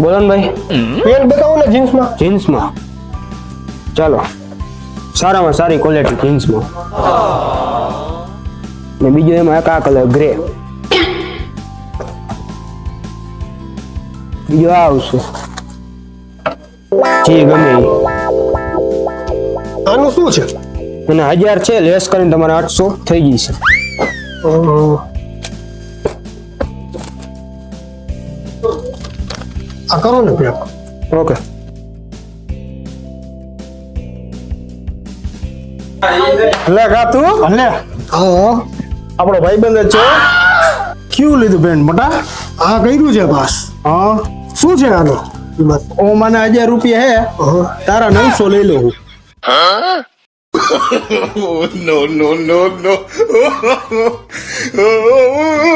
બોલો ને ભાઈ. પેન્ટ બતાવો ને જીન્સમાં. જીન્સમાં. ચાલો. સારામાં સારી ક્વોલિટી જીન્સમાં. ને બીજું એમાં એક આ કલર ગ્રે બીજું આ આવશે. જે ગમે આનું શું છે? અને હજાર છે લેસ કરીને તમારે આઠસો થઈ ગઈ છે. આ કરો ને પેક ઓકે લે કા લે હા આપણો ભાઈબંધ છે ક્યુ લીધું બેન મોટા હા કર્યું છે બસ હા શું છે આનો કિંમત ઓ મને હજાર રૂપિયા હે. તારા નવસો લઈ લો હું નો નો નો no.